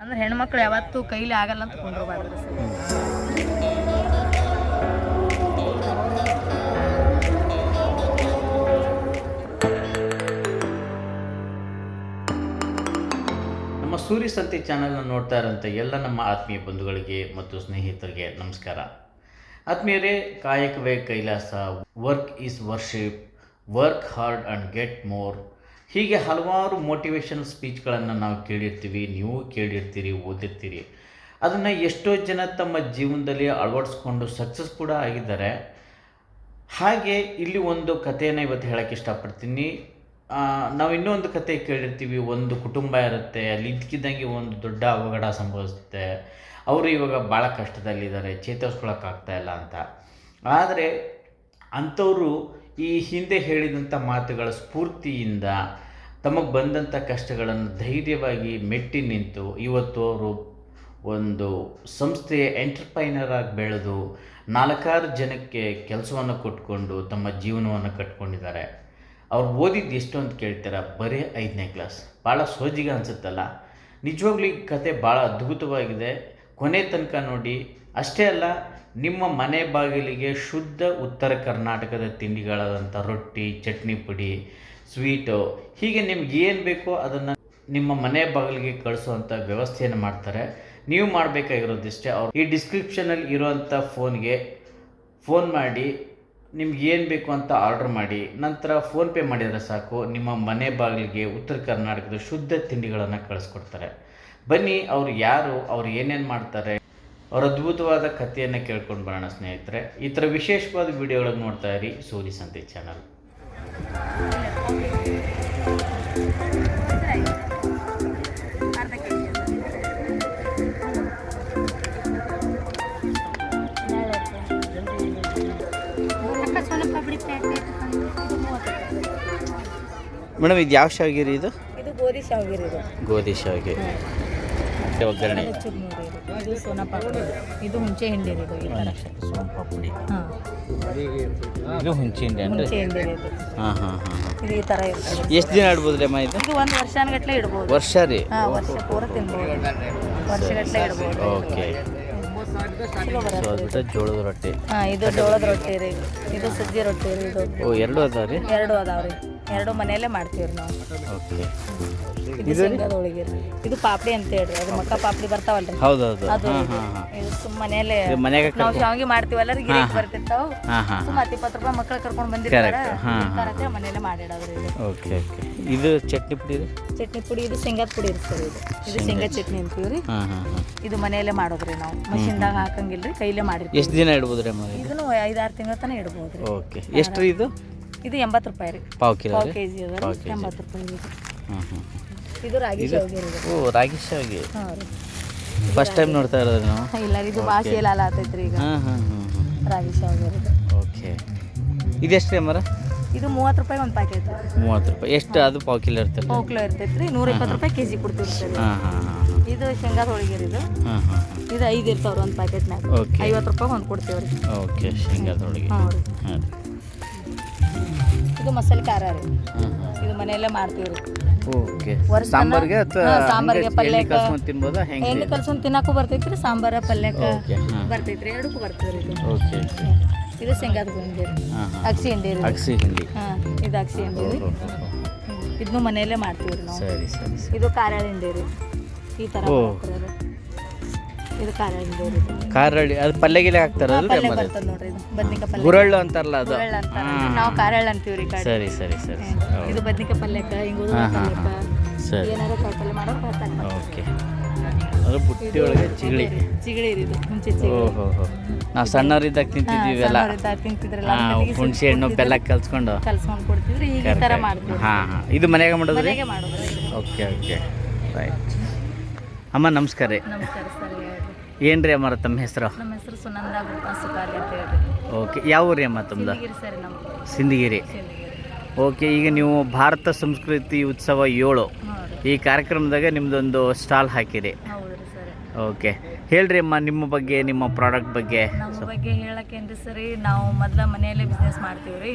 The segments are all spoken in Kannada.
ಅಂದ್ರೆ ಹೆಣ್ಮಕ್ಳು ಯಾವತ್ತೂ ಕೈಲಿ ಆಗಲ್ಲ ಅಂತ ಕೊಂಡೋಗ್ಬಾರ್ದು ನಮ್ಮ ಸೂರ್ಯ ಸಂತೆ ಚಾನಲ್ನ ನೋಡ್ತಾ ಇರೋಂಥ ಎಲ್ಲ ನಮ್ಮ ಆತ್ಮೀಯ ಬಂಧುಗಳಿಗೆ ಮತ್ತು ಸ್ನೇಹಿತರಿಗೆ ನಮಸ್ಕಾರ. ಆತ್ಮೀಯರೇ, ಕಾಯಕವೇ Kailasa work is worship work hard and get more ಹೀಗೆ ಹಲವಾರು ಮೋಟಿವೇಶನ್ ಸ್ಪೀಚ್ಗಳನ್ನು ನಾವು ಕೇಳಿರ್ತೀವಿ, ನೀವು ಕೇಳಿರ್ತೀರಿ, ಓದಿರ್ತೀರಿ. ಅದನ್ನು ಎಷ್ಟೋ ಜನ ತಮ್ಮ ಜೀವನದಲ್ಲಿ ಅಳವಡಿಸ್ಕೊಂಡು ಸಕ್ಸಸ್ ಕೂಡ ಆಗಿದ್ದಾರೆ. ಹಾಗೆ ಇಲ್ಲಿ ಒಂದು ಕಥೆಯನ್ನು ಇವತ್ತು ಹೇಳೋಕ್ಕೆ ಇಷ್ಟಪಡ್ತೀನಿ. ನಾವು ಇನ್ನೊಂದು ಕತೆ ಕೇಳಿರ್ತೀವಿ, ಒಂದು ಕುಟುಂಬ ಇರುತ್ತೆ, ಅಲ್ಲಿ ಇದ್ದಕ್ಕಿದ್ದಂಗೆ ಒಂದು ದೊಡ್ಡ ಅವಘಡ ಸಂಭವಿಸುತ್ತೆ. ಅವರು ಇವಾಗ ಭಾಳ ಕಷ್ಟದಲ್ಲಿದ್ದಾರೆ ಚೇತರಿಸ್ಕೊಳಕ್ಕಾಗ್ತಾ ಇಲ್ಲ ಅಂತ. ಆದರೆ ಅಂಥವರು ಈ ಹಿಂದೆ ಹೇಳಿದಂಥ ಮಾತುಗಳ ಸ್ಫೂರ್ತಿಯಿಂದ ತಮಗೆ ಬಂದಂಥ ಕಷ್ಟಗಳನ್ನು ಧೈರ್ಯವಾಗಿ ಮೆಟ್ಟಿ ನಿಂತು ಇವತ್ತು ಅವರು ಒಂದು ಸಂಸ್ಥೆಯ ಎಂಟರ್ಪ್ರೈನರ್ ಆಗಿ ಬೆಳೆದು ನಾಲ್ಕಾರು ಜನಕ್ಕೆ ಕೆಲಸವನ್ನು ಕೊಟ್ಕೊಂಡು ತಮ್ಮ ಜೀವನವನ್ನು ಕಟ್ಕೊಂಡಿದ್ದಾರೆ. ಅವ್ರು ಓದಿದ್ದು ಎಷ್ಟು ಅಂತ ಕೇಳ್ತಾರ? ಬರೀ ಐದನೇ ಕ್ಲಾಸ್. ಭಾಳ ಸೋಜಿಗೆ ಅನಿಸುತ್ತಲ್ಲ? ನಿಜವಾಗ್ಲೂ ಈ ಕತೆ ಭಾಳ ಅದ್ಭುತವಾಗಿದೆ. ಕೊನೆ ತನಕ ನೋಡಿ. ಅಷ್ಟೇ ಅಲ್ಲ ನಿಮ್ಮ ಮನೆ ಬಾಗಿಲಿಗೆ ಶುದ್ಧ ಉತ್ತರ ಕರ್ನಾಟಕದ ತಿಂಡಿಗಳಾದಂಥ ರೊಟ್ಟಿ, ಚಟ್ನಿ ಪುಡಿ, ಸ್ವೀಟು, ಹೀಗೆ ನಿಮ್ಗೆ ಏನು ಬೇಕೋ ಅದನ್ನು ನಿಮ್ಮ ಮನೆ ಬಾಗಿಲಿಗೆ ಕಳಿಸುವಂಥ ವ್ಯವಸ್ಥೆಯನ್ನು ಮಾಡ್ತಾರೆ. ನೀವು ಮಾಡಬೇಕಾಗಿರೋದಿಷ್ಟೇ ಅವ್ರು. ಈ ಡಿಸ್ಕ್ರಿಪ್ಷನಲ್ಲಿ ಇರೋವಂಥ ಫೋನ್ಗೆ ಫೋನ್ ಮಾಡಿ, ನಿಮ್ಗೆ ಏನು ಬೇಕು ಅಂತ ಆರ್ಡ್ರ್ ಮಾಡಿ, ನಂತರ ಫೋನ್ಪೇ ಮಾಡಿದರೆ ಸಾಕು, ನಿಮ್ಮ ಮನೆ ಬಾಗಿಲಿಗೆ ಉತ್ತರ ಕರ್ನಾಟಕದ ಶುದ್ಧ ತಿಂಡಿಗಳನ್ನು ಕಳಿಸ್ಕೊಡ್ತಾರೆ. ಬನ್ನಿ, ಅವರು ಯಾರು, ಅವ್ರು ಏನೇನು ಮಾಡ್ತಾರೆ ಅವ್ರ ಅದ್ಭುತವಾದ ಕಥೆಯನ್ನು ಕೇಳ್ಕೊಂಡು ಬರೋಣ ಸ್ನೇಹಿತರೆ. ಈ ಥರ ವಿಶೇಷವಾದ ವಿಡಿಯೋಗಳನ್ನು ನೋಡ್ತಾ ಇರಿ ಸೂರಿ ಸಂತೆ ಚಾನಲ್ ಮೇಡಮ್ ಇದು ಯಾವ ಶಾವಿಗೆ ಇದು? ಇದು ಗೋಧಿ ಶಾವಿಗೆ ಗೋಧಿ ಶಾವಿಗೆ. ಒಗ್ಗರಣೆ? ಇದು ಸೋನಾ ಪಾಪಡಿ ಇದು ಹುಂಚೆ ಹಿಂಡಿ ಇದು ಈ ಥರ. ಹಾಂ. ಇದು ಹುಂಚೆ ಹಿಂಡಿ ಅಂದ್ರೆ ಹುಂಚೆ ಹಿಂಡಿ ಇದು. ಹಾಂ ಹಾಂ ಹಾಂ ಇದು ಈ ಥರ ಇರ್ತದೆ. ಎಷ್ಟು ದಿನ ಆಡ್ಬೋದ್ರಿ ಅಮ್ಮ ಇದು? ಇದು ಒಂದು ವರ್ಷಾನಗಟ್ಲೆ ಇಡ್ಬೋದು. ವರ್ಷ ರೀ? ಹಾಂ ವರ್ಷ ಪೂರ ತಿನ್ಬೋದು. ವರ್ಷಗಟ್ಲೆ ಇಡ್ಬೋದು. ಓಕೆ. ಚಲೋ ಸೊ ಬರುತ್ತೆ ಅದು ಜೋಳದ ರೊಟ್ಟಿ. ಹಾಂ ಇದು ಜೋಳದ ರೊಟ್ಟಿ ರೀ ಇದು ಸಜ್ಜಿ ರೊಟ್ಟಿ ರೀ ಇದು. ಓ ಎರಡು ಅದಾವ ರೀ? ಎರಡು ಅದಾವ ರೀ. ಎರಡು ಮನೆಯಲ್ಲೇ ಮಾಡ್ತೀವಿ ರೀ ನಾವು. ಓಕೆ. ಇದು ಶೇಂಗಾದ ಇದು ಪಾಪಡಿ ಅಂತ ಹೇಳ್ರಿ. ಅದು ಮಕ್ಕ ಪಾಪಡಿ. ಬರ್ತಾವಲ್ರಿ. ಹೌದು ಹೌದು ಅದು ಇದು. ಸುಮ್ ಮನೇಲೆ ಇದು ಮನ್ಯಾಗ ನಾವು ಶಾವಿಗೆ ಮಾಡ್ತೀವಲ್ಲ ರೀ ಗಿರಾಕಿ ಬರ್ತಿರ್ತಾವ. ಸುಮ್ಮ ಹತ್ತು ಇಪ್ಪತ್ತು ರೂಪಾಯಿ ಮಕ್ಕಳು ಕರ್ಕೊಂಡು ಬಂದಿರ್ತಾರ. ತರತ್ತೆ ಮನೆಯಲ್ಲೇ ಮಾಡಿಡೋದ್ರಿ ಓಕೆ ಓಕೆ. ಇದು ಚಟ್ನಿ ಪುಡಿ ಚಟ್ನಿ ಪುಡಿ ಇದು ಶೇಂಗಾದ ಪುಡಿ ಇರ್ತದೆ ಇದು. ಇದು ಶೇಂಗಾ ಚಟ್ನಿ. ಅಂತೀವಿ ರೀ. ಇದು ಮನೆಯಲ್ಲೇ ಮಾಡೋದ್ರಿ ನಾವು. ಮಷಿನ್ದಾಗ ಹಾಕಂಗಿಲ್ರಿ ಕೈಲೇ ಮಾಡಿರ್ತೀವಿ. ಎಷ್ಟು ದಿನ ಇಡ್ಬೋದು ರೀ ಇದು? ಇದನ್ನು ಐದಾರು ತಿಂಗಳ ತನಕ ಇಡ್ಬೋದು ರೀ ಓಕೆ ಎಷ್ಟು ರೀ ಇದು? ಇದು ಎಂಬತ್ತು ರೂಪಾಯಿ ರೀ. ಪಾವು ಕಿಲೋ ಪಾವ್ ರೀ? ಕೆ ಜಿ ಅದ ಎಂಬತ್ತು ರೂಪಾಯಿ ಹ್ಞೂ ಹಾಂ ಹಾಂ ಇದು ರಾಗಿ ಶಾವಿಗೆ ರೀ. ಇದು ಓ ರಾಗಿ ಶಾವಿಗೆ ಹಾಂ ರೀ. ಫಸ್ಟ್ ಟೈಮ್ ನೋಡ್ತಾ ಇರೋದು ನಾವು? ಇಲ್ಲ ರೀ, ಇದು ಭಾಳ ಎಲ್ಲ ಆತೈತ್ರಿ ಈಗ. ಹಾಂ ಹಾಂ ಹಾಂ ಹಾಂ. ರಾಗಿ ಶಾವಿಗೆ ರೀ ಇದು. ಓಕೆ ಇದೆಷ್ಟು ರೀ ಅಮ್ಮರ? ಇದು ಮೂವತ್ತು ರೂಪಾಯಿ ಒಂದು ಪ್ಯಾಕೆಟ್ ಮೂವತ್ತು ರೂಪಾಯಿ. ಎಷ್ಟು ಅದು ಪಾವು ಕಿಲೋ ಇರ್ತಲ್ಲ ಪಾವು ಕಿಲೋ ಇರ್ತೈತೆ ರೀ ನೂರ ಇಪ್ಪತ್ತು ರೂಪಾಯಿ ಕೆ ಜಿ ಕೊಡ್ತೀವಿ ಸರ್ ಹಾಂ ಹಾಂ ಹಾಂ. ಇದು ಶೇಂಗಾದ ಹೋಳಿಗೆ ರೀ ಇದು. ಹಾಂ ಹಾಂ ಹಾಂ. ಇದು ಐದು ಇರ್ತಾವ್ರಿ ಒಂದು ಪ್ಯಾಕೆಟ್ನಾಗ ಓಕೆ ಐವತ್ತು ರೂಪಾಯಿ ಒಂದು ಕೊಡ್ತೀವಿ ರೀ ಓಕೆ ಶೇಂಗಾದೊಳಗೆ ಹಾಂ ರೀ. ಹಾಂ ಇದು ಮಸಾಲೆ ಖಾರ ರೀ. ಹಾಂ ಹಾಂ ಇದು ಮನೆಯಲ್ಲೇ ಮಾಡ್ತೀವಿ ರೀ ಓಕೆ. ಸಾಂಬಾರ್ಗೆ ಅಥವಾ ಸಾಂಬಾರ್ಗೆ, ಪಲ್ಯಕ್ಕೆ. ತಿನ್ಬೋದಾ? ಹೆಂಗೆ ಎಣ್ಣೆ ಕಲ್ಸ್ಕೊಂಡು ತಿನ್ನಕ್ಕೂ ಬರ್ತೈತ್ರಿ ಸಾಂಬಾರ ಪಲ್ಯಕ್ಕೆ ಬರ್ತೈತ್ರಿ ಎರಡಕ್ಕೂ ರೀ ಇದು. ಓಕೆ ಇದು ಶೇಂಗಾದ ಗುಂಡಿ ಅಗಸಿ ಹಿಂಡಿ ಅಗಸಿ ಹಿಂಡಿ. ಹಾಂ ಇದು ಅಗ್ಸಿ ಹಿಂಡಿ ರೀ. ಇದನ್ನು ಮನೆಯಲ್ಲೇ ಮಾಡ್ತೀವಿ ರೀ ನಾವು. ಸರಿ ಸರಿ ಇದು ಖಾರ ಹಿಂಡಿ ರೀ. ಈ ಥರ. ಇದು ಇದು. ಖಾರಳ್ಳಿ ಅದು ಪಲ್ಯ ಗಿಲೆ ಹಾಕ್ತಾರಲ್ರಿ ಪಲ್ಯ ಅಮ್ಮರ ನೋಡ್ರಿ ಇದು ಬದ್ನಿಕಾಯಿ ಪಲ್ಯ ಗುರಳ್ಳು ಅಂತಾರಲ್ಲ ಅದು? ನಾವು ಕಾರಳ್ಳ ಅಂತೀವಿ ರೀ ಕಡೆ ಸರಿ ಸರಿ ಸರಿ ಇದು ಬದ್ನಿಕಾಯಿ ಪಲ್ಯಕ್ಕ ಹಿಂಗುದು ಹಾಂ, ಹಾಂ, ಪಲ್ಯಕ್ಕ ಸರಿ. ಏನಾರ ಕಾಯಿ ಪಲ್ಯ ಮಾಡೋರು ಬರ್ತಾರೆ ಓಕೆ. ಅದು ಬುಟ್ಟಿ ಒಳಗೆ ಚಿಗಳಿ ಚಿಗಳಿ ರೀ ಇದು ಮುಂಚೆ ಚಿಗಳಿ ನಾವು ಸಣ್ಣವರಿದ್ದಾಗ ತಿಂತಿದ್ವಿ ಇವೆಲ್ಲ. ತಿಂತಿದ್ರಲ್ಲ ಹಾಂ ಹುಣಸೆ ಹಣ್ಣು ಬೆಲ್ಲ ಕಲ್ಸ್ಕೊಂಡು. ಕಲ್ಸ್ಕೊಂಡು ಕೊಡ್ತಿದ್ರಿ ಈಗ ಈ ಥರ ಮಾಡ್ತೀವಿ. ಹಾಂ ಹಾಂ. ಇದು ಮನ್ಯಾಗ ಮಾಡೋದ್ರಿ? ಮನೆಗೆ ಮಾಡೋದು. Okay okay. ರೈಟ್ ಅಮ್ಮ ನಮಸ್ಕಾರ ರೀ. ನಮಸ್ಕಾರ ಸರ್. ಏನು ರೀ ಅಮ್ಮ ತಮ್ಮ ಹೆಸರು? ನಮ್ಮ ಹೆಸರು ಸುನಂದ ಸುಕಾಲಿ ಅಂತ ಹೇಳ್ರಿ. ಓಕೆ ಯಾವ ಊರಿ ಅಮ್ಮ ತಮ್ಮದು ಸಿಂದಗಿರಿ ಸರ್ ಓಕೆ ಈಗ ನೀವು ಭಾರತ ಸಂಸ್ಕೃತಿ ಉತ್ಸವ ಏಳು ಈ ಕಾರ್ಯಕ್ರಮದಾಗ ನಿಮ್ಮದೊಂದು ಸ್ಟಾಲ್ ಹಾಕಿರಿ. ಹೌದ್ರಿ ಸರ್. ಓಕೆ ಹೇಳ್ರಿ ಅಮ್ಮ ನಿಮ್ಮ ಬಗ್ಗೆ ನಿಮ್ಮ ಪ್ರಾಡಕ್ಟ್ ಬಗ್ಗೆ. ನಮ್ಮ ಬಗ್ಗೆ ಹೇಳಕ್ಕೇನ್ರಿ ಸರಿ ನಾವು ಮೊದ್ಲ ಮನೆಯಲ್ಲೇ ಬಿಸ್ನೆಸ್ ಮಾಡ್ತೀವಿ ರೀ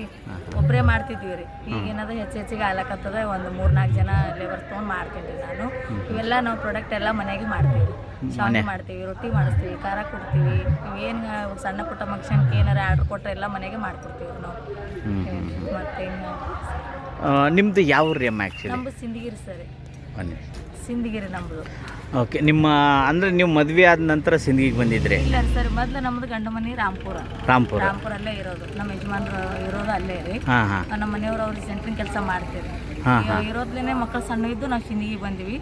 ಒಬ್ಬರೇ ಮಾಡ್ತಿದ್ವಿ ರೀ ಈಗ ಏನದ ಹೆಚ್ಚು ಹೆಚ್ಚಿಗೆ ಆಗ್ಲಕತ್ತದ ಒಂದು ಮೂರು ನಾಲ್ಕು ಜನ ಲೇಬರ್ ತೊಗೊಂಡು ಮಾಡ್ತೀನಿ ನಾನು. ಇವೆಲ್ಲ ನಾವು ಪ್ರಾಡಕ್ಟ್ ಎಲ್ಲ ಮನೆಗೆ ಮಾಡ್ತೀವಿ ಶಾವಿಗೆ ಮಾಡ್ತೀವಿ ರೊಟ್ಟಿ ಮಾಡಿಸ್ತೀವಿ ಖಾರ ಕೊಡ್ತೀವಿ. ಏನು ಸಣ್ಣ ಪುಟ್ಟ ಫಂಕ್ಷನ್ಗೆ ಏನಾರ ಆರ್ಡ್ರ್ ಕೊಟ್ಟರೆ ಎಲ್ಲ ಮನೆಗೆ ಮಾಡ್ಕೊಡ್ತೀವಿ ನಾವು. ಮತ್ತೆ ನಿಮ್ಮದು ಯಾವ ರೀ ಅಮ್ಮ ಆ್ಯಕ್ಚುಲಿ ನಮ್ಮದು ಸಿಂದಗಿರಿ ಸರ್ ಸಿಂದಗಿರಿ ನಮ್ಮದು ಓಕೆ ನಿಮ್ಮ ಅಂದರೆ ನೀವು ಮದುವೆ ಆದ ನಂತರ ಸಿಂಧಗಿಗೆ ಬಂದಿದ್ರಿ? ಇಲ್ಲ ಸರ್ ಮೊದಲು ನಮ್ಮದು ಗಂಡ ಮನೆ ರಾಂಪುರ ರಾಮ್ಪುರ. ರಾಂಪುರಲ್ಲೇ ಇರೋದು. ನಮ್ಮ ಯಜಮಾನ್ರು ಇರೋದು ಅಲ್ಲೇ ರೀ. ನಮ್ಮ ಮನೆಯವರು ಅವ್ರಿಗೆ ಸೆಂಟ್ರಿಂಗ್ ಕೆಲಸ ಮಾಡ್ತೀವಿ ಈಗ ಇರೋದ್ಲೇನೆ ಮಕ್ಕಳು ಸಣ್ಣ ಇದ್ದು ನಾವು ಸಿಂದಗಿ ಬಂದಿವಿ.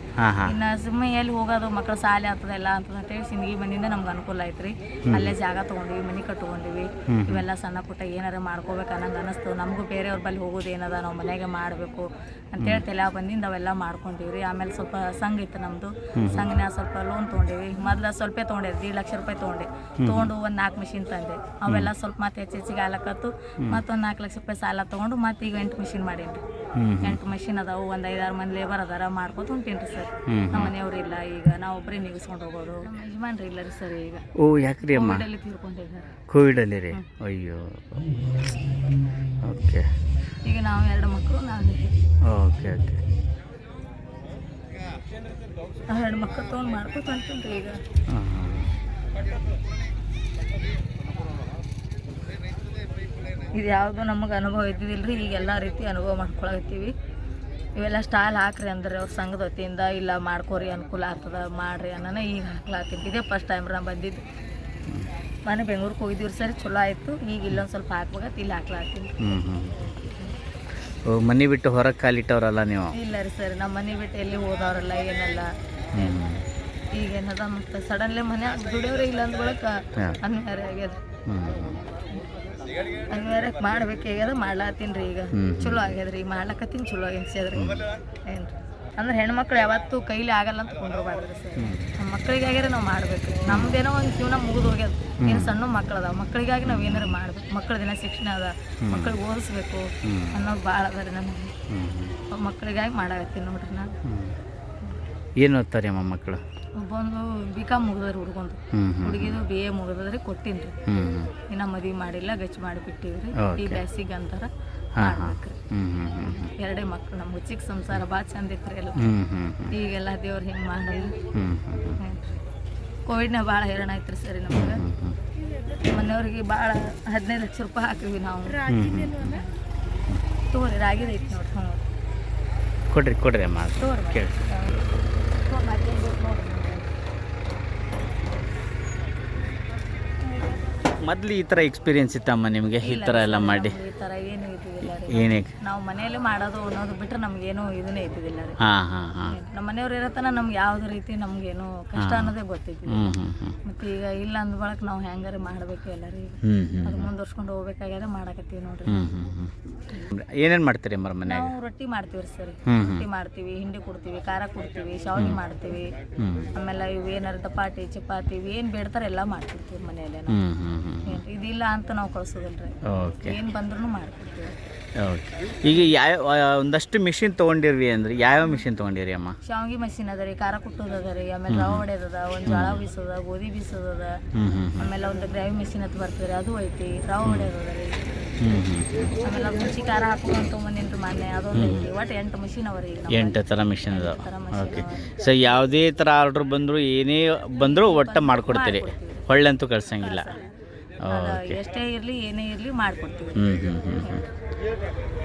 ಇನ್ನ ಸುಮ್ಮನೆ ಎಲ್ಲಿ ಹೋಗೋದು ಮಕ್ಕಳು ಸಾಲೆ ಆಗ್ತದ ಎಲ್ಲ ಅಂತ ಹೇಳಿ ಸಿಂದಗಿ ಬಂದಿಂದ ನಮ್ಗೆ ಅನುಕೂಲ ಐತ್ರಿ ಅಲ್ಲೇ ಜಾಗ ತೊಗೊಂಡಿವಿ ಮನಿ ಕಟ್ಕೊಂಡಿವಿ. ಇವೆಲ್ಲ ಸಣ್ಣ ಪುಟ್ಟ ಏನಾರ ಮಾಡ್ಕೋಬೇಕು ಅನ್ನಂಗ ಅನಸ್ತು. ನಮಗೂ ಬೇರೆಯವ್ರ ಬಲ್ಲಿ ಹೋಗೋದು ಏನದ ನಾವು ಮನೆಗೆ ಮಾಡಬೇಕು ಅಂತೇಳಿ ತಲೆ ಬಂದಿಂದ ಅವೆಲ್ಲ ಮಾಡ್ಕೊಂಡಿವ್ರಿ. ಆಮೇಲೆ ಸ್ವಲ್ಪ ಸಂಘ ಇತ್ತು ನಮ್ದು. ಸಂಘನ ಸ್ವಲ್ಪ ಲೋನ್ ತೊಗೊಂಡಿವಿ. ಮೊದ್ಲ ಸ್ವಲ್ಪ ತೊಗೊಂಡೆ ದೀಡ್ ಲಕ್ಷ ರೂಪಾಯಿ ತೊಗೊಂಡೆ. ತೊಗೊಂಡು ಒಂದು ನಾಲ್ಕು ಮಿಷಿನ್ ತಂದೆ. ಅವೆಲ್ಲ ಸ್ವಲ್ಪ ಮತ್ತೆ ಹೆಚ್ಚು ಹೆಚ್ಚಿಗೆ ಆಲಕತ್ತು ಮತ್ತೊಂದು ನಾಲ್ಕು ಲಕ್ಷ ರೂಪಾಯಿ ಸಾಲ ತೊಗೊಂಡು ಮತ್ತೆ ಈಗ ಎಂಟು ಮಿಷಿನ್ ಮಾಡೇನಿ ಎಂಟು ಮಷಿನ್ ಅದಾವು ಒಂದು ಐದಾರು ಮಂದಿ ಲೇಬರ್ ಅದಾರ ಮಾಡ್ಕೊತ ಹೊಂಟೇನ್ರಿ ಸರ್. ನಮ್ಮ ಮನೆಯವ್ರು ಇಲ್ಲ ಈಗ ನಾವು ಒಬ್ಬರೇ ನಿಗಿಸ್ಕೊಂಡು ಹೋಗೋದು. ನಮ್ಮ ಯಜಮಾನ್ರಿ ಇಲ್ಲ ರೀ ಸರ್ ಈಗ. ಓ ಯಾಕ್ರಿ ಅಮ್ಮ? ಕೋವಿಡಲ್ಲಿ ತೀರ್ಕೊಂಡಿದ್ದಾರೆ ಕೋವಿಡಲ್ಲಿ ರೀ? ಅಯ್ಯೋ. ಓಕೆ ಈಗ ನಾವು ಎರಡು ಮಕ್ಕಳು ನಾವು ಓಕೆ ಓಕೆ ಎರಡು ಮಕ್ಕಳು ತೊಗೊಂಡು ಮಾಡ್ಕೊತ ಹೊಂಟೀನಿ ರೀ ಈಗ ಹಾಂ ಇದು ಯಾವುದು ನಮಗೆ ಅನುಭವ ಇದ್ದಿದ್ದಿಲ್ಲ ರೀ ಈಗ ಎಲ್ಲ ರೀತಿ ಅನುಭವ ಮಾಡ್ಕೊಳಕತ್ತೀವಿ. ಇವೆಲ್ಲ ಸ್ಟಾಲ್ ಹಾಕ್ರಿ ಅಂದ್ರೆ ಅವ್ರ ಸಂಘದ ವತಿಯಿಂದ ಇಲ್ಲ ಮಾಡ್ಕೋರಿ ಅನುಕೂಲ ಆಗ್ತದ ಮಾಡ್ರಿ ಅನ್ನೋನ ಈಗ ಹಾಕ್ಲಾತೀನಿ ಇದೇ ಫಸ್ಟ್ ಟೈಮ್ ನಾ ಬಂದಿದ್ದು. ಮನೆ ಬೆಂಗ್ಳೂರಿಗೆ ಹೋಗಿದ್ದೀವಿ ಸರಿ ಚಲೋ ಆಯಿತು. ಈಗ ಇಲ್ಲೊಂದು ಸ್ವಲ್ಪ ಹಾಕ್ಬೇಕಂತ ಇಲ್ಲಿ ಹಾಕ್ಲಾತೀನಿ ಮನೆ ಬಿಟ್ಟು ಹೊರಗೆ ಕಾಲಿಟ್ಟವ್ರಲ್ಲ ನೀವು? ಇಲ್ಲ ರೀ ಸರ್ ನಮ್ಮ ಮನೆ ಬಿಟ್ಟು ಎಲ್ಲಿ ಹೋದವ್ರಲ್ಲ ಏನಲ್ಲ. ಈಗೇನದ ಈಗ ಏನದ ಮತ್ತೆ ಸಡನ್ಲಿ ಮನೆ ದುಡಿಯೋರೇ ಇಲ್ಲ ಅಂದ ಅನ್ಯಾರ ಆಗ್ಯದ. ಅನಿವಾರ್ಯ ಮಾಡ್ಬೇಕಾಗ್ಯದ ಮಾಡ್ಲಾತೀನಿ ರೀ ಈಗ. ಚಲೋ ಆಗ್ಯದ್ರಿ ಈಗ ಮಾಡ್ಲಕತ್ತೀನಿ ಚಲೋ ಅನ್ಸ್ಯದ್ರಿ ಏನು ಅಂದ್ರೆ ಹೆಣ್ಮಕ್ಳು ಯಾವತ್ತೂ ಕೈಲಿ ಆಗಲ್ಲ ಅಂತ ಕೊಂಡ್ರಬಾರ್ದು ಸರ್. ನಮ್ಮ ನಾವು ಮಾಡ್ಬೇಕು. ನಮ್ದೇನೋ ಒಂದು ಜೀವನ ಮುಗಿದು ಹೋಗ್ಯದ. ಏನು ಸಣ್ಣ ಮಕ್ಳು ಅದಾವ. ಮಕ್ಕಳಿಗಾಗಿ ನಾವು ಏನಾರ ಮಾಡ್ಬೇಕು. ಮಕ್ಕಳ ದಿನ ಶಿಕ್ಷಣ ಅದ. ಮಕ್ಕಳಿಗೆ ಓದಿಸ್ಬೇಕು ಅನ್ನೋದು ಭಾಳ ಅದ ರೀ ನಮಗೆ ಮಕ್ಕಳಿಗಾಗಿ ಮಾಡಾಕತ್ತೀನಿ ನೋಡ್ರಿ ನಾನು. ಏನು ಓದ್ತಾರೆ ಅಮ್ಮ ಮಕ್ಕಳು ಒಬ್ಬೊಂದು ಬಿ ಕಾಮ್ ಮುಗಿದ್ರಿ ಹುಡುಗಂದು. ಹುಡುಗಿದು ಬಿ ಎ ಮುಗಿದ್ರಿ ಕೊಟ್ಟಿನಿ ರೀ ಹ್ಞೂ ಹ್ಞೂ ಇನ್ನ ಮದ್ವಿ ಮಾಡಿಲ್ಲ ಗಚ್ಚಿ ಮಾಡಿ ಬಿಟ್ಟಿವ್ರಿ ಈ. ಬ್ಯಾಸಿಗೆ ಅಂತಾರ ಮಾಡ್ಬೇಕ್ರಿ. ಎರಡೇ ಮಕ್ಳು ನಮ್ಮ ಹುಚ್ಚಿಗೆ ಸಂಸಾರ ಭಾಳ ಚಂದ ಇತ್ರಿ ಎಲ್ಲ. ಈಗೆಲ್ಲ ದೇವ್ರು ಹಿಂಗೆ ಮಾಡಿಲ್ಲ ಕೋವಿಡ್ನ ಭಾಳ ಹೈರಾಣ ಐತ್ರಿ ಸರಿ ನಮ್ಗೆ. ಮನೆಯವ್ರಿಗೆ ಭಾಳ ಹದಿನೈದು ಲಕ್ಷ ರೂಪಾಯಿ ಹಾಕಿವಿ ನಾವು. ತೋರಿ ರಾಗಿದೈತಿ ನೋಡ್ರಿ ಹ್ಞೂ ಕೊಡ್ರಿ ಕೊಡ್ರಿ ಅಮ್ಮ. ತಗೋರಿ ಕೇಳಿ ಮೊದಲು ಈ ತರ ಎಕ್ಸ್ಪೀರಿಯನ್ಸ್ ಇತ್ತಮ್ಮ ನಿಮಗೆ? ಈ ತರ ಎಲ್ಲ ಮಾಡಿ. ಈ ಥರ ಏನು ರೀ. ಏನೇ ನಾವು ಮನೆಯಲ್ಲಿ ಮಾಡೋದು ಅನ್ನೋದು ಬಿಟ್ರೆ ನಮ್ಗೇನು ಇದನ್ನೇ ಇದ್ದಿದ್ದಿಲ್ಲ ರೀ. ಹಾಂ ಹಾಂ ಹಾಂ. ನಮ್ಮ ಮನೆಯವ್ರು ಇರತನ ನಮ್ಗೆ ಯಾವ್ದು ರೀತಿ ನಮ್ಗೇನು ಕಷ್ಟ ಅನ್ನೋದೇ ಗೊತ್ತಿದ್ದಿಲ್ಲ ಹ್ಞೂ ಹ್ಞೂ ಹ್ಞೂ ಮತ್ತೆ ಈಗ ಇಲ್ಲ ಅಂದ ಬಳಕ ನಾವು ಹೆಂಗಾರ ಮಾಡ್ಬೇಕು ಎಲ್ಲ ರೀ. ಈಗ ಹ್ಞೂ ಹ್ಞೂ ಅದು ಮುಂದುವರ್ಸ್ಕೊಂಡು ಹೋಗ್ಬೇಕಾಗ್ಯದ ಮಾಡಕತ್ತೀವಿ ನೋಡ್ರಿ. ಹ್ಞೂ ಹ್ಞೂ ಹ್ಞೂ ಏನೇನು ಮಾಡ್ತೀರಿ ಅಮ್ಮರ ಮನ್ಯಾಗ? ನಾವು ರೊಟ್ಟಿ ಮಾಡ್ತೀವಿ ರೀ ಸರ್. ಹ್ಞೂ ಹ್ಞೂ ರೊಟ್ಟಿ ಮಾಡ್ತೀವಿ ಹಿಂಡಿ ಕೊಡ್ತೀವಿ ಖಾರ ಕೊಡ್ತೀವಿ ಶಾವಿಗೆ ಮಾಡ್ತೀವಿ. ಆಮೇಲೆ ಇವು ಏನಾರ ದಪಾಟಿ ಚಪಾತಿ ಏನು ಬೇಡ್ತಾರೆ ಎಲ್ಲ ಮಾಡ್ತಿರ್ತೀವಿ ಮನೆಯಲ್ಲೇ ನಾವು. ಹ್ಞೂ ಹ್ಞೂ ಹ್ಞೂ ಏನ್ರಿ ಇದಿಲ್ಲ ಅಂತ ನಾವು ಕಳ್ಸೋದಿಲ್ರಿ. ಓಕೆ ಏನು ಬಂದ್ರೂ ಮಾಡ್ಕೊಡ್ತೀವಿ. ಓಕೆ ಈಗ ಯಾವ ಒಂದಷ್ಟು ಮಿಷಿನ್ ತೊಗೊಂಡಿರ್ವಿ ಅಂದ್ರೆ ಯಾವ್ಯಾವ ಮಿಷಿನ್ ತೊಗೊಂಡಿರಿ ಅಮ್ಮ? ಶಾವಿಗೆ ಮಷಿನ್ ಅದ ರೀ ಖಾರ ಕುಟ್ಟೋದು ಅದ ರೀ ಆಮೇಲೆ ರವೆ ಹೊಡೆಯೋದದ ಒಂದು ಜೋಳ ಬೀಸೋದ ಗೋಧಿ ಬೀಸೋದದ ಆಮೇಲೆ ಒಂದು ಗ್ರೇವಿ ಮಿಷಿನ್ ಅಂತ ಬರ್ತದೆ ಅದು ಐತಿ ರವೆ ಹೊಡೆಯೋದದ ರೀ. ಆಮೇಲೆ ಅದು ಮುಚ್ಚಿ ಖಾರ ಹಾಕೊಂಡು ತೊಗೊಂಬಂದಿನ್ರಿ ಮೊನ್ನೆ ಅದೊಂದು ಐತಿ. ಒಟ್ಟು ಎಂಟು ಮಷಿನ್ ಅವ ರೀ ಎಂಟು ಥರ ಮಿಷಿನ್ ಅದಾವ. ಓಕೆ ಸೊ ಯಾವುದೇ ಥರ ಆರ್ಡ್ರ್ ಬಂದರೂ ಏನೇ ಬಂದರೂ ಒಟ್ಟು ಮಾಡಿಕೊಡ್ತೀರಿ. ಹೊಳ್ಳಂತೂ ಕಳ್ಸಂಗಿಲ್ಲ. ಅದ ಎಷ್ಟೇ ಇರಲಿ ಏನೇ ಇರಲಿ ಮಾಡ್ಕೊಡ್ತೀವಿ. ಹ್ಞೂ ಹ್ಞೂ ಹ್ಞೂ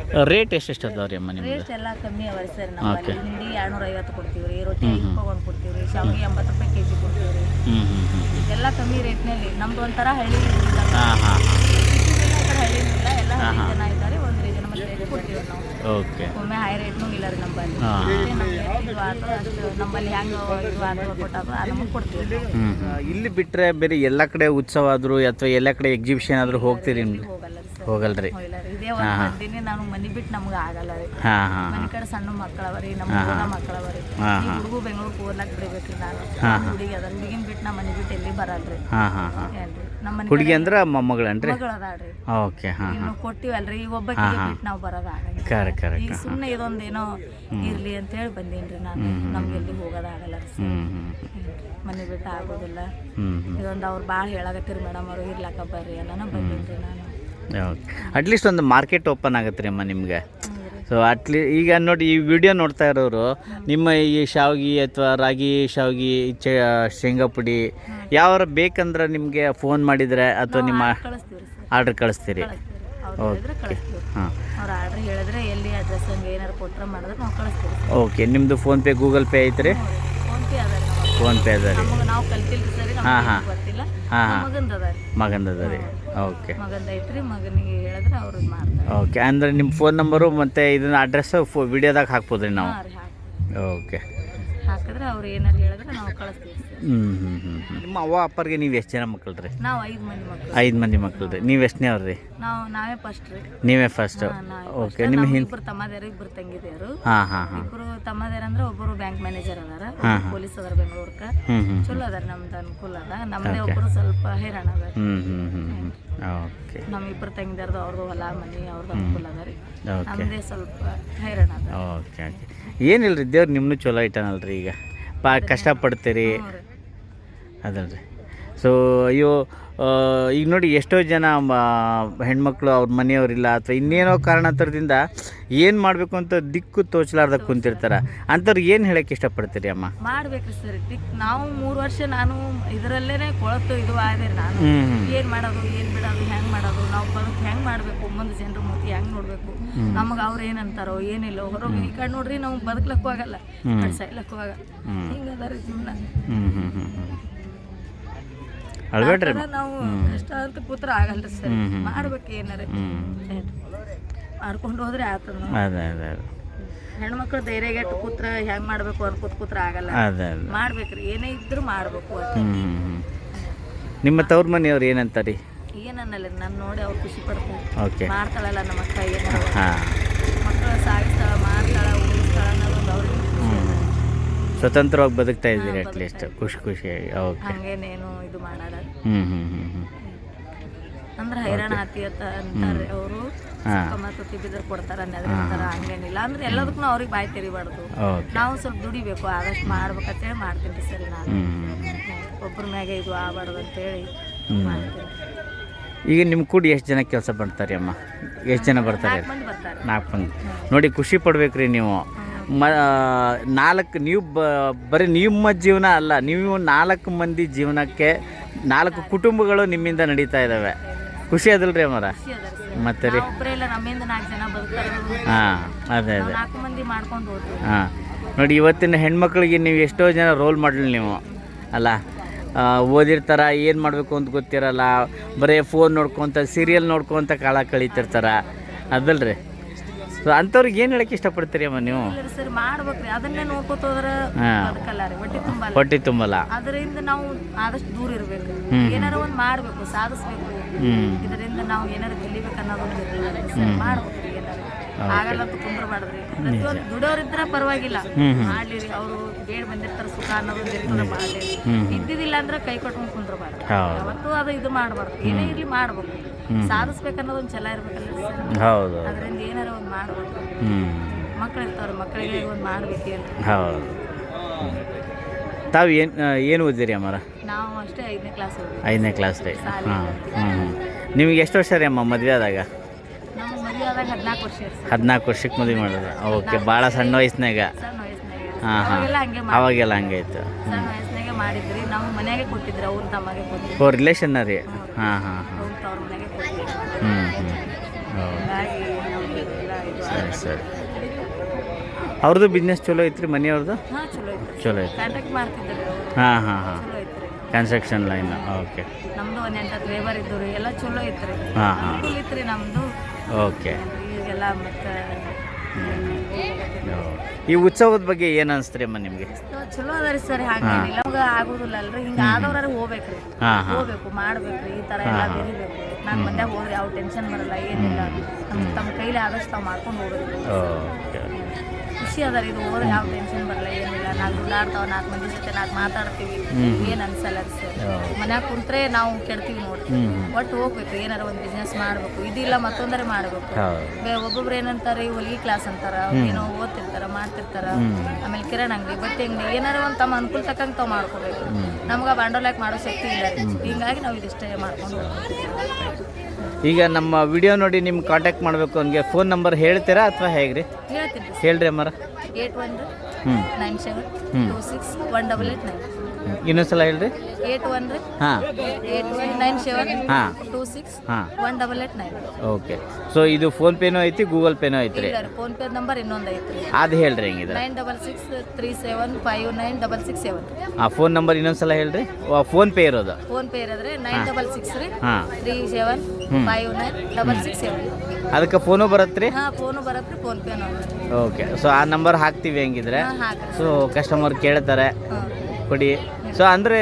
ಹ್ಞೂ ರೇಟ್ ಎಷ್ಟೆಷ್ಟು ಅದಾವ ರೀ ಅಮ್ಮ ನಿಮ್ಮದು ರೇಟ್ ಎಲ್ಲ ಕಮ್ಮಿ ಅವ ರೀ ಸರ್ ನಮ್ಮಲ್ಲಿ ಹಿಂಡಿ ಎರಡ್ನೂರ ಐವತ್ತು ಕೊಡ್ತೀವಿ ರೀ ರೊಟ್ಟಿ ಐದು ರೂಪಾಯಿ ಒಂದು ಕೊಡ್ತೀವಿ ರೀ ಶಾವಿಗೆ ಎಂಬತ್ತು ರೂಪಾಯಿ ಕೆ ಜಿ ಕೊಡ್ತೀವಿ ರೀ. ಹ್ಞೂ ಹ್ಞೂ ಹ್ಞೂ ಎಲ್ಲ ಕಮ್ಮಿ ರೇಟ್ನಲ್ಲಿ ನಮ್ದು ಒಂಥರ ಹಳ್ಳಿ ಹಾಂ ಹಾಂ ಹಳ್ಳಿ ಇಲ್ಲ ಎಲ್ಲ ಹಳ್ಳಿ ಜನ ಇದ್ದಾರೆ ಕೊಡ್ತೀವಿ ನಾವು. ಓಕೆ ಒಮ್ಮೆ ಹೈ ರೇಟ್ನು ಇಲ್ಲ ರೀ ನಮ್ಮಲ್ಲಿ. ಹಾಂ. ಮತ್ತೆ ನಮ್ಗೆ ಇದು ಆತದ ಅಷ್ಟು ನಮ್ಮಲ್ಲಿ ಹೆಂಗೆ ಇದು ಆತದ ಕೊಟ್ಟಾಗ ನಮಗೆ ಕೊಡ್ತೀವಿ ನಾವು. ಹ್ಞೂ ಇಲ್ಲಿ ಬಿಟ್ಟರೆ ಬೇರೆ ಎಲ್ಲ ಕಡೆ ಉತ್ಸವ ಆದರೂ ಅಥವಾ ಎಲ್ಲ ಕಡೆ ಎಕ್ಸಿಬಿಷನ್ ಆದರೂ ಹೋಗ್ತೀರಿ ಹೋಗಲ್ರಿ ಹೋಗಲ್ಲ ರೀ ಸರ್. ಹೋಗಲ್ಲ ರೀ. ಹೋಗಿಲ್ಲ ರೀ. ಇದೇ ಒಂದು ಮಂದಿನೇ ನಾನು ಮನೆ ಬಿಟ್ಟು ನಮ್ಗೆ ಆಗಲ್ಲ ರೀ. ಹಾಂ ಹಾಂ ಮನೆ ಕಡೆ ಸಣ್ಣ ಮಕ್ಕಳವ ರೀ ನಮ್ಮ ಹುಡುಗ ಮಕ್ಕಳವ ರೀ. ಹಾಂ, ಈ ಹುಡುಗು ಬೆಂಗಳೂರು ಕೂರ್ಲಾಕ್ ಬಿಡ್ಬೇಕ್ರಿ ನಾನು. ಹುಡುಗಿ ಅದ ಹುಡುಗಿನ ಬಿಟ್ಟು ನಾ ಮನೆ ಬಿಟ್ಟು ಎಲ್ಲಿ ಬರಲ್ರಿ ಹಾಂ ಹಾಂ ಹಾಂ. ಏನ್ರಿ? ನಮ್ಮ ಹುಡುಗಿ ಅಂದ್ರೆ ಮೊಮ್ಮಗಳನ್ರಿ ಅದಾಳ್ರಿ. ಓಕೆ ಹಾಂ ಇನ್ನು ಕೊಟ್ಟಿವಲ್ರಿ ಈಗ ಒಬ್ಬಕ್ಕೆ ಬಿಟ್ಟು ನಾವು ಬರೋದ ಕರೆ ಕರೆ ಈಗ ಸುಮ್ಮನೆ ಇದೊಂದೇನೋ ಇರ್ಲಿ ಅಂತ ಹೇಳಿ ಬಂದೇನ್ರಿ ನಾನು. ನಮ್ಗೆ ಎಲ್ಲಿ ಹೋಗೋದಾಗಲ್ಲ ರೀ ಹ್ಞೂ ಹ್ಞೂ ಮನೆ ಬಿಟ್ಟು ಆಗೋದಿಲ್ಲ. ಇದೊಂದು ಅವ್ರು ಭಾಳ ಹೇಳಾಕತ್ತೀರಿ ಮೇಡಮ್ ಅವರು ಇರ್ಲಾಕ ಬರ್ರಿ ಎಲ್ಲ ಬಂದೇನ್ರಿ ನಾನು. ಓಕೆ. ಅಟ್ಲೀಸ್ಟ್ ಒಂದು ಮಾರ್ಕೆಟ್ ಓಪನ್ ಆಗುತ್ತೆ ರೀ ಅಮ್ಮ ನಿಮಗೆ. ಸೊ ಅಟ್ಲಿ ಈಗ ನೋಡಿ ಈ ವಿಡಿಯೋ ನೋಡ್ತಾ ಇರೋರು ನಿಮ್ಮ ಈ ಶಾವಿಗೆ ಅಥವಾ ರಾಗಿ ಶಾವಿಗೆ ಚೆ ಶೇಂಗಾ ಪುಡಿ ಯಾವಾರ ಬೇಕಂದ್ರೆ ನಿಮಗೆ ಫೋನ್ ಮಾಡಿದರೆ ಅಥವಾ ನಿಮ್ಮ ಆರ್ಡ್ರ್ ಕಳಿಸ್ತೀರಿ. ಓಕೆ ಹಾಂ. ಓಕೆ ನಿಮ್ಮದು ಫೋನ್ಪೇ ಗೂಗಲ್ ಪೇ ಐತ್ರಿ? ಫೋನ್ಪೇ ಅದ ರೀ ಹಾಂ, ಹಾಂ. ಹಾಂ ಹಾಂ. ಮಗಂದ ಅದ ರೀ. ಓಕೆ ಮಗಂದ ಐತ್ರಿ ಮಗನಿಗೆ ಹೇಳಿದ್ರೆ ಅವ್ರು ಮಾಡ್ತಾರೆ. ಓಕೆ ಅಂದರೆ ನಿಮ್ಮ ಫೋನ್ ನಂಬರು ಮತ್ತು ಇದನ್ನ ಅಡ್ರೆಸ್ಸು ಫೋ ವಿಡಿಯೋದಾಗ ಹಾಕ್ಬೋದು ರೀ ನಾವು ಓಕೆ ಹಾಕಿದ್ರೆ ಅವ್ರು ಏನಾರು ಹೇಳಿದ್ರೆ ನಾವು ಕಳಿಸ್ತೀವಿ ಸರ್ ಹ್ಞೂ ಹ್ಞೂ ಹ್ಞೂ ನಿಮ್ಮ ಅವ್ವ ಅಪ್ಪರಿಗೆ ನೀವು ಎಷ್ಟು ಜನ ಮಕ್ಕಳು ರೀ ನಾವು ಐದು ಮಂದಿ ಮಕ್ಕಳು ಐದು ಮಂದಿ ಮಕ್ಕಳು ರೀ ನೀವು ಎಷ್ಟನೇ ಅವ್ರು ರೀ ನಾವು ನಾವೇ ಫಸ್ಟ್ ರೀ. ನೀವೇ ಫಸ್ಟ್ ಓಕೆ ನಿಮ್ಮ ಹಿಂದೆ ಇಬ್ರು ತಮ್ಮದೇರು ಇಬ್ರು ತಂಗಿದೇರು ಹಾಂ ಹಾಂ ಹಾಂ. ಇಬ್ಬರು ತಮ್ಮದೇರ ಅಂದ್ರೆ ಒಬ್ಬರು ಬ್ಯಾಂಕ್ ಮ್ಯಾನೇಜರ್ ಅದಾರ ಪೊಲೀಸ್ ಅದಾರ ಬೆಂಗಳೂರ್ಕ. ಚಲೋ ಅದಾರ ನಮ್ದು ಅನುಕೂಲ ಅದ. ನಮ್ದೇ ಒಬ್ರು ಸ್ವಲ್ಪ ಹೈರಾಣ ಅದ ಹ್ಞೂ ಹ್ಞೂ ಓಕೆ ನಮ್ಮ ಇಬ್ಬರು ತಂಗಿದಾರ್ದು ಅವ್ರದ್ದು ಹೊಲ ಮನಿ ಅವ್ರದ್ದು ಅನುಕೂಲ ಅದ ರೀ. ನಮ್ದೇ ಸ್ವಲ್ಪ ಹೈರಾಣ ಅದ. ಓಕೆ ಓಕೆ ಏನಿಲ್ಲ ರೀ ದೇವ್ರು ನಿಮ್ಮನ್ನು ಚಲೋ ಇಟ್ಟಾನಲ್ರಿ ಈಗ. ಪಾ ಕಷ್ಟಪಡ್ತೀರಿ ಅದಲ್ಲ ರೀ. ಅದಲ್ರಿ. ಸೊ ಅಯ್ಯೋ ಈಗ ನೋಡಿ ಎಷ್ಟೋ ಜನ ಹೆಣ್ಮಕ್ಳು ಅವ್ರ ಮನೆಯವರಿಲ್ಲ ಅಥವಾ ಇನ್ನೇನೋ ಕಾರಣಾಂತರದಿಂದ ಏನು ಮಾಡಬೇಕು ಅಂತ ದಿಕ್ಕು ತೋಚಲಾರ್ದ ಕುಂತಿರ್ತಾರೆ. ಅಂಥವ್ರು ಏನು ಹೇಳಕ್ಕೆ ಇಷ್ಟಪಡ್ತೀರಿ ಅಮ್ಮ? ಮಾಡ್ಬೇಕ್ರಿ ಸರ್ ದಿಕ್ ನಾವು ಮೂರು ವರ್ಷ ನಾನು ಇದರಲ್ಲೇ ಕೊಳತು ಇದು ಆದೆ ನಾನು. ಏನ್ ಮಾಡೋದು ಏನು ಬಿಡೋದು ಹೆಂಗ್ ಮಾಡೋದು ನಾವು ಬದುಕು ಹೆಂಗ್ ಮಾಡಬೇಕು ಮುಂದೆ ಜನರ ಮೂತಿ ಹೆಂಗ್ ನೋಡಬೇಕು? ನಮಗೆ ಅವ್ರು ಏನಂತಾರೋ ಏನಿಲ್ಲ ಹೊರಗೆ ಈ ಕಡೆ ನೋಡ್ರಿ ನಾವು ಬದುಕ್ಲಕ್ಕೂ ಆಗಲ್ಲ. ಸಾಯ್ಲಕ್ಕೂ ಆಗಲ್ಲ. ಹಿಂಗೆ ರೀ ಜೀವನ. ಹ್ಞೂ ಹ್ಞೂ ಹ್ಞೂ ಹ್ಞೂ ಅಳ್ಬೇಡ್ರಿ ನಾವು ಕಷ್ಟ ಅಂತ ಕೂತ್ರ ಆಗಲ್ರಿ ಸರ್. ಮಾಡ್ಬೇಕು ಏನಾರ. ಮಾಡ್ಕೊಂಡು ಹೋದ್ರೆ ಆತದ ಅದೇ ಅದೇ ಅದೇ. ಹೆಣ್ಮಕ್ಳು ಧೈರ್ಯಗೆಟ್ಟು ಕೂತ್ರ ಹೆಂಗ್ ಮಾಡ್ಬೇಕು ಅನ್ಕೋತ ಕೂತ್ರ ಆಗಲ್ಲ. ಅದೇ ಅದೇ. ಮಾಡ್ಬೇಕ್ರಿ. ಏನೇ ಇದ್ರು ಮಾಡ್ಬೇಕು ಅಂತ ಹ್ಞೂ ನಿಮ್ಮ ತವ್ರ ಮನೆಯವ್ರು ಏನಂತಾರೆ? ಏನನ್ನಲ್ಲ ನಾನು ನೋಡಿ ಅವ್ರು ಖುಷಿ ಪಡ್ತಾರೆ ಓಕೆ. ಮಾಡ್ತಾಳಲ್ಲ ನಮ್ಮ ಅಕ್ಕ ಏನು ಹಾಂ ಮಕ್ಕಳು ಸಾಗಿಸ್ತಾಳ ಮಾಡ್ತಾಳ ಉಳಿಸ್ತಾಳ ಅನ್ನೋದೊಂದು ಅವ್ರಿಗೆ ಖುಷಿ ಅದ. ಸ್ವತಂತ್ರವಾಗಿ ಬದುಕ್ತಾ ಇದ್ದೀರಿ ಅಟ್ಲೀಸ್ಟ್ ಖುಷಿ ಖುಷಿಯಾಗಿ ಓಕೆ ಹಂಗೇನೇನು ಇದು ಮಾಡಲ್ಲ. ಹ್ಞೂ ಹ್ಞೂ ಹ್ಞೂ ಹ್ಞೂ ಅಂದ್ರೆ ಹೈರಾಣ ಆತಿ ಅಂತ ಅಂತಾರೆ ಅವರು. ಮತ್ತು ತಿಬ್ಬಿದ್ರೆ ಕೊಡ್ತಾರ ಅನ್ನೋದ್ರ ಹಂಗೇನಿಲ್ಲ. ಅಂದ್ರೆ ಎಲ್ಲದಕ್ಕೂ ಅವ್ರಿಗೆ ಬಾಯಿ ತೆರಿಬಾರ್ದು. ನಾವು ಸ್ವಲ್ಪ ದುಡಿಬೇಕು. ಆದಷ್ಟು ಮಾಡ್ಬೇಕಂತೇಳಿ ಮಾಡ್ತೀನಿ ಸರಿ ನಾನು. ಒಬ್ಬರ ಮ್ಯಾಗೆ ಇದು ಆಗಬಾರ್ದು ಅಂತೇಳಿ ಮಾಡ್ತೀನಿ. ಈಗ ನಿಮ್ಮ ಕೂಡ ಎಷ್ಟು ಜನ ಕೆಲಸ ಬರ್ತಾರೆ ಅಮ್ಮ? ಎಷ್ಟು ಜನ ಬರ್ತಾರೆ? ಬರ್ತಾರೆ. ನಾಲ್ಕು ಮಂದಿ. ನೋಡಿ ಖುಷಿ ಪಡ್ಬೇಕ್ರಿ ನೀವು. ಮ ನಾಲ್ಕು ನೀವು ಬ ಬರೀ ನಿಮ್ಮ ಜೀವನ ಅಲ್ಲ ನೀವು ನಾಲ್ಕು ಮಂದಿ ಜೀವನಕ್ಕೆ ನಾಲ್ಕು ಕುಟುಂಬಗಳು ನಿಮ್ಮಿಂದ ನಡೀತಾ ಇದ್ದಾವೆ ಖುಷಿ ಅದಲ್ರಿ ಅಮ್ಮರ ರೀ ಮತ್ತೆ ರೀ? ಹಾಂ ಅದೇ ಅದೇ. ಹಾಂ. ನೋಡಿ ಇವತ್ತಿನ ಹೆಣ್ಮಕ್ಳಿಗೆ ನೀವು ಎಷ್ಟೋ ಜನ ರೋಲ್ ಮಾಡಲಿ ನೀವು. ಅಲ್ಲ ಓದಿರ್ತಾರೆ ಓದಿರ್ತಾರ ಏನು ಮಾಡಬೇಕು ಅಂತ ಗೊತ್ತಿರಲ್ಲ. ಬರೀ ಫೋನ್ ನೋಡ್ಕೊತ ಸೀರಿಯಲ್ ನೋಡ್ಕೊತ ಕಾಲ ಕಳೀತಿರ್ತಾರ. ಅದಲ್ರಿ? ಸೊ ಅಂಥವ್ರಿಗೆ ಏನು ಹೇಳಕ್ಕೆ ಇಷ್ಟಪಡ್ತೀರಿ ಅಮ್ಮ ನೀವು? ಸರ್ ಮಾಡ್ಬೇಕ್ರಿ. ಅದನ್ನೇ ನೋಡ್ಕೊತ ಹೋದ್ರ ಹಾಂ. ಬದುಕಲ್ಲ ರೀ ಹೊಟ್ಟೆ ತುಂಬಲ್ಲ. ಹೊಟ್ಟೆ ತುಂಬಲ್ಲ. ಅದರಿಂದ ನಾವು ಆದಷ್ಟು ದೂರ ಇರ್ಬೇಕು. ಹ್ಮ್. ಏನಾರ ಒಂದ್ ಮಾಡ್ಬೇಕು ಸಾಧಿಸ್ಬೇಕು. ಇದರಿಂದ ನಾವು ಏನಾರ ಕಲಿಬೇಕು ಅನ್ನೋದೊಂದು ಇರ್ತದೆ ಸರ್ ಮಾಡ್ಬೇಕ್ರಿ ಏನಾರ. ಆಗಲ್ಲ ಅಂತ ಕುಂದ್ರಬಾರ್ದ್ರಿ ಪ್ರತಿಯೊಂದು ದುಡಿಯೋರಿದ್ರ ಪರವಾಗಿಲ್ಲ. ಮಾಡ್ಲಿರಿ ಅವರು ಬೇಡ ಬಂದಿರ್ತಾರ ಸುಖ ಅನ್ನೋದು ಇರ್ತದೆ ಮಾಡ್ಲಿ ಇದ್ದಿದ್ದಿಲ್ಲ ಅಂದ್ರೆ ಕೈ ಕೊಟ್ಕೊಂಡು ಕುಂದ್ರಬಾರ್ದು. ಯಾವತ್ತೂ ಅದು ಇದು ಮಾಡಬಾರ್ದು. ಏನೇ ಇರ್ಲಿ ಮಾಡ್ಬೇಕು. ಸಾಧಿಸ್ಬೇಕನ್ನೋದು ಅನ್ನೋದೊಂದು ಛಲ ಇರ್ಬೇಕಲ್ಲ ಹೌದು. ಅದರಿಂದ ಏನಾರ ಒಂದು ಮಾಡ್ಬೇಕು. ಮಕ್ಳು ಇರ್ತಾವ್ರ ಮಕ್ಕಳಿಗೆ ಒಂದು ಮಾಡ್ಬೇಕು ಹೌದು. ತಾವ್ ಏನು ಏನು ಓದಿರಿ ಅಮ್ಮರ? ನಾವು ಅಷ್ಟೇ ಐದನೇ ಕ್ಲಾಸ್ ಐದನೇ ಕ್ಲಾಸ್ ರೀ. ಹಾಂ ಹ್ಞೂ ನಿಮಗೆ ಎಷ್ಟು ವರ್ಷ ರೀ ಅಮ್ಮ ಮದುವೆ ಆದಾಗ? ಹದಿನಾಲ್ಕು ವರ್ಷಕ್ಕೆ ಮದುವೆ ಮಾಡಿದ್ರೆ. ಓಕೆ ಭಾಳ ಸಣ್ಣ ವಯಸ್ಸಿನಾಗ. ಹಾಂ ಹಾಂ. ಅವಾಗೆಲ್ಲ ಹಂಗೆ ಇತ್ತು ಮಾಡಿದ್ರಿ ನಾವು ಮನೆಯಾಗೆ ಕೊಟ್ಟಿದ್ರು ಅವ್ರ ತಮ್ಮಗೆ ಕೊಟ್ಟಿದ್ರು. ಓ ರಿಲೇಷನ್ನ ರೀ ಹಾಂ ಹಾಂ ಹಾಂ. ಅವ್ರ ಮನೆಗೆ ಕೊಟ್ಟಿದ್ರು. ಹ್ಞೂ ಹ್ಞೂ ಹಾಗಾಗಿ ಇದು ಸರಿ ಸರಿ. ಅವ್ರದ್ದು ಬಿಸ್ನೆಸ್ ಚಲೋ ಐತ್ರಿ ಮನೆಯವ್ರದ್ದು? ಹಾಂ ಚಲೋ ಐತ್ರಿ. ಚಲೋ ಐತಿ ಕಾಂಟ್ಯಾಕ್ಟ್ ಮಾಡ್ತಿದ್ರಿ ಅವರು. ಹಾಂ ಹಾಂ ಹಾಂ. ಚಲೋ ಐತ್ರಿ. Construction line okay. ನಮ್ದು ಒಂದು ಎಂಟತ್ತು ಲೇಬರ್ ಇದ್ದು ರೀ ಎಲ್ಲ ಚಲೋ ಐತ್ರಿ. ಹಾಂ ಹಾಂ. ಅನುಕೂಲ ರೀ ನಮ್ದು. ಓಕೆ. ಈಗೆಲ್ಲ ಮತ್ತೆ ಈ ಉತ್ಸವದ ಬಗ್ಗೆ ಏನು ಅನಿಸ್ತ್ರಿ ಅಮ್ಮ ನಿಮಗೆ ಚಲೋ ಅದ ರೀ ಸರ್ ಹಾಗೆ ನಮ್ಗೆ ಆಗೋದಿಲ್ಲ ಅಲ್ರಿ. ಹಿಂಗೆ ಆದವ್ರಾರು ಹೋಗ್ಬೇಕ್ರಿ. ಹಾಂ ಹಾಂ. ಹೋಗ್ಬೇಕು ಮಾಡ್ಬೇಕ್ರಿ. ಈ ಥರ ಎಲ್ಲ ಬೆರಿಬೇಕು. ನಾಲ್ಕು ಮಂದ್ಯಾಗ ಹೋದ್ರೆ ಅವ್ರು ಟೆನ್ಷನ್ ಬರಲ್ಲ ಏನಿಲ್ಲ. ತಮ್ಮ ಕೈಲಿ ಆದಷ್ಟು ತಾವು ಮಾಡ್ಕೊಂಡು ಹೋಗ್ಬೇಕು. ಓಕೆ ಖುಷಿ ಅದ ರೀ ಇದು ಹೋದ್ರೆ ಯಾವ ಟೆನ್ಷನ್ ಬರಲ್ಲ ಏನಿಲ್ಲ. ನಾಲ್ಕು ದುಡ್ಡಾಡ್ತಾವ ನಾಲ್ಕು ಮಂದಿ ಜೊತೆ ನಾಲ್ಕು ಮಾತಾಡ್ತೀವಿ. ಏನು ಅನ್ಸಲ್ಲ ರೀ ಸರ್. ಮನ್ಯಾಗ ಕುಂತ್ರೆ ನಾವು ಕೆಡ್ತೀವಿ ನೋಡ್ರಿ. ಒಟ್ಟು ಹೋಗ್ಬೇಕು ಏನಾರ ಒಂದು ಬಿಸ್ನೆಸ್ ಮಾಡ್ಬೇಕು. ಇದಿಲ್ಲ ಮತ್ತೊಂದರೆ ಮಾಡ್ಬೇಕು. ಬೇ- ಒಬ್ಬೊಬ್ರು ಏನಂತಾರೆ ಹೊಲಿಗೆ ಕ್ಲಾಸ್ ಅಂತಾರ. ಏನೋ ಓದ್ತಿರ್ತಾರ. ಮಾಡ್ತಿರ್ತಾರ. ಆಮೇಲೆ ಕಿರಣ್ ಅಂಗಡಿ ಬಟ್ಟೆ ಅಂಗಡಿ ಏನಾರ ಒಂದು ತಮ್ಮ ಅನುಕೂಲ ತಕ್ಕಂಗೆ ತಾವು ಮಾಡ್ಕೋಬೇಕು. ನಮ್ಗೆ ಬಂಡವಾಳ ಹಾಕಿ ಮಾಡೋ ಶಕ್ತಿ ಇಲ್ಲ ಹಿಂಗಾಗಿ ನಾವು ಇದಿಷ್ಟೇ ಮಾಡ್ಕೊಂಡು ಈಗ ನಮ್ಮ ವಿಡಿಯೋ ನೋಡಿ ನಿಮ್ಗೆ ಕಾಂಟ್ಯಾಕ್ಟ್ ಮಾಡಬೇಕು ಹಂಗೆ ಫೋನ್ ನಂಬರ್ ಹೇಳ್ತೀರಾ ಅಥವಾ ಹೇಗೆ ರೀ ಹೇಳ್ತೀನಿ. ಹೇಳ್ರಿ ಅಮ್ಮರ. ಏಟ್ ಒನ್ ಹ್ಞೂ nine seven two six one double eight nine. ಇನ್ನೊಂದ್ಸಲ ಹೇಳ್ರಿ. ಏಟ್ ಒನ್ ರೀ. ಹಾಂ. ಏಟ್ ಒನ್ ನೈನ್ ಸೆವೆನ್ ಹಾಂ. ಟೂ ಸಿಕ್ಸ್ ಹಾಂ. One double eight nine. Okay. So ಇದು ಫೋನ್ ಪೇನೂ ಐತಿ ಗೂಗಲ್ ಪೇನೂ ಐತ್ರಿ? ಇಲ್ಲ ರೀ ಫೋನ್ ಪೇ ನಂಬರ್ ಇನ್ನೊಂದು ಐತ್ರಿ. ಅದು ಹೇಳ್ರಿ ಹೆಂಗಿದ್ರೆ. Nine double six three seven five nine double six seven. ಆ ಫೋನ್ ನಂಬರ್ ಇನ್ನೊಂದ್ಸಲ ಹೇಳ್ರಿ. ಫೋನ್ ಪೇ ಇರೋದು. ಫೋನ್ ಪೇ ಇರೋದ್ರೆ ನೈನ್ ಡಬಲ್ ಸಿಕ್ಸ್ ರೀ ಹಾಂ. Three seven five nine double six seven. ಅದಕ್ಕೆ ಫೋನು ಬರುತ್ತೆ ರೀ ಹಾಂ ಫೋನು ಬರತ್ತೆ ರೀ PhonePe number okay. So ಆ ನಂಬರ್ ಹಾಕ್ತೀವಿ ಹೆಂಗಿದ್ರೆ. ಹಾಂ ಹಾಕ್ರಿ. ಸೊ ಕಸ್ಟಮರ್ ಕೇಳ್ತಾರೆ. ಹಾಂ. ಕೊಡಿ. ಸೊ ಅಂದರೆ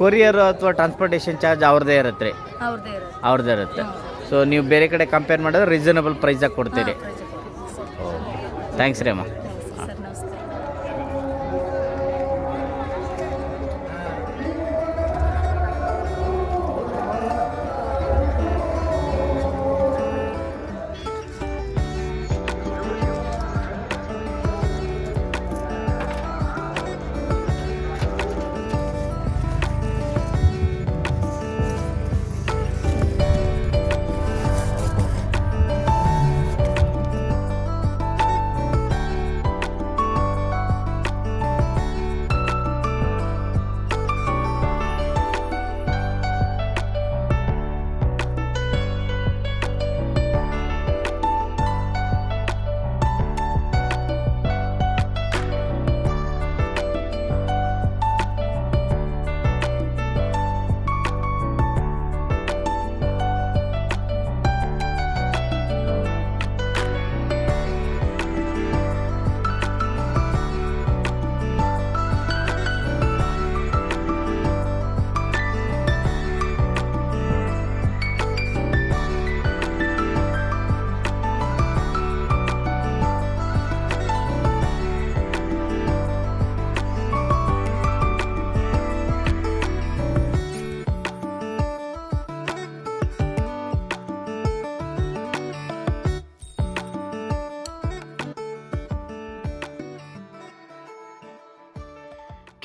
ಕೊರಿಯರ್ ಅಥವಾ ಟ್ರಾನ್ಸ್ಪೋರ್ಟೇಷನ್ ಚಾರ್ಜ್ ಅವ್ರದ್ದೇ ಇರುತ್ತೆ ರೀ? ಅವ್ರದ್ದೇ ಇರೋದು ಅವ್ರದ್ದೇ ಇರುತ್ತೆ. ಸೊ ನೀವು ಬೇರೆ ಕಡೆ ಕಂಪೇರ್ ಮಾಡಿದ್ರೆ ರೀಸನಬಲ್ ಪ್ರೈಸಾಗಿ ಕೊಡ್ತೀರಿ. ಥ್ಯಾಂಕ್ಸ್ ರೀ ಅಮ್ಮ.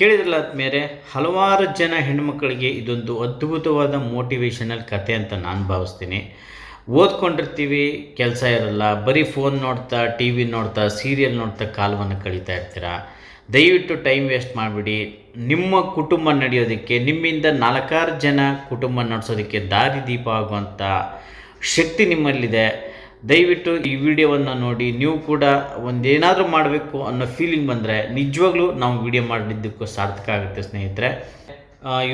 ಕೇಳಿದ್ರಲ್ಲ ಮೇಲೆ ಹಲವಾರು ಜನ ಹೆಣ್ಮಕ್ಳಿಗೆ ಇದೊಂದು ಅದ್ಭುತವಾದ ಮೋಟಿವೇಶನಲ್ ಕತೆ ಅಂತ ನಾನು ಭಾವಿಸ್ತೀನಿ. ಓದ್ಕೊಂಡಿರ್ತೀವಿ, ಕೆಲಸ ಇರಲ್ಲ, ಬರೀ ಫೋನ್ ನೋಡ್ತಾ ಟಿ ವಿ ನೋಡ್ತಾ ಸೀರಿಯಲ್ ನೋಡ್ತಾ ಕಾಲವನ್ನು ಕಳೀತಾ ಇರ್ತೀರ? ದಯವಿಟ್ಟು ಟೈಮ್ ವೇಸ್ಟ್ ಮಾಡಿಬಿಡಿ. ನಿಮ್ಮ ಕುಟುಂಬ ನಡೆಯೋದಕ್ಕೆ, ನಿಮ್ಮಿಂದ ನಾಲ್ಕಾರು ಜನ ಕುಟುಂಬ ನಡೆಸೋದಕ್ಕೆ ದಾರಿದೀಪ ಆಗುವಂಥ ಶಕ್ತಿ ನಿಮ್ಮಲ್ಲಿದೆ. ದಯವಿಟ್ಟು ಈ ವಿಡಿಯೋವನ್ನು ನೋಡಿ, ನೀವು ಕೂಡ ಒಂದೇನಾದರೂ ಮಾಡಬೇಕು ಅನ್ನೋ ಫೀಲಿಂಗ್ ಬಂದರೆ ನಿಜವಾಗ್ಲೂ ನಾವು ವಿಡಿಯೋ ಮಾಡಿದ್ದಕ್ಕೂ ಸಾರ್ಥಕ ಆಗುತ್ತೆ ಸ್ನೇಹಿತರೆ.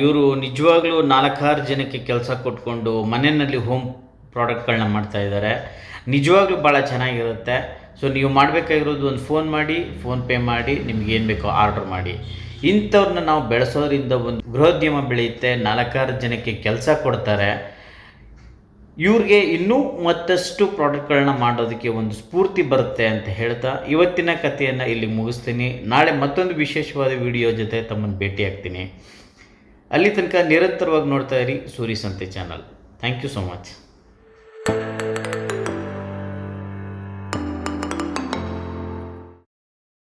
ಇವರು ನಿಜವಾಗ್ಲೂ ನಾಲ್ಕಾರು ಜನಕ್ಕೆ ಕೆಲಸ ಕೊಟ್ಕೊಂಡು ಮನೆಯಲ್ಲಿ ಹೋಮ್ ಪ್ರಾಡಕ್ಟ್ಗಳನ್ನ ಮಾಡ್ತಾ ಇದ್ದಾರೆ. ನಿಜವಾಗ್ಲೂ ಭಾಳ ಚೆನ್ನಾಗಿರುತ್ತೆ. ಸೊ ನೀವು ಮಾಡಬೇಕಾಗಿರೋದು ಒಂದು ಫೋನ್ ಮಾಡಿ ಫೋನ್ಪೇ ಮಾಡಿ, ನಿಮ್ಗೆ ಏನು ಬೇಕೋ ಆರ್ಡರ್ ಮಾಡಿ. ಇಂಥವ್ರನ್ನ ನಾವು ಬೆಳೆಸೋದ್ರಿಂದ ಒಂದು ಗೃಹೋದ್ಯಮ ಬೆಳೆಯುತ್ತೆ, ನಾಲ್ಕಾರು ಜನಕ್ಕೆ ಕೆಲಸ ಕೊಡ್ತಾರೆ. ಇವ್ರಿಗೆ ಇನ್ನೂ ಮತ್ತಷ್ಟು ಪ್ರಾಡಕ್ಟ್ಗಳನ್ನ ಮಾಡೋದಕ್ಕೆ ಒಂದು ಸ್ಫೂರ್ತಿ ಬರುತ್ತೆ ಅಂತ ಹೇಳ್ತಾ ಇವತ್ತಿನ ಕಥೆಯನ್ನು ಇಲ್ಲಿ ಮುಗಿಸ್ತೀನಿ. ನಾಳೆ ಮತ್ತೊಂದು ವಿಶೇಷವಾದ ವಿಡಿಯೋ ಜೊತೆ ತಮ್ಮನ್ನು ಭೇಟಿ ಆಗ್ತೀನಿ ಅಲ್ಲಿ ತನಕ ನಿರಂತರವಾಗಿ ನೋಡ್ತಾ ಇರಿ Suri Sante channel. Thank you so much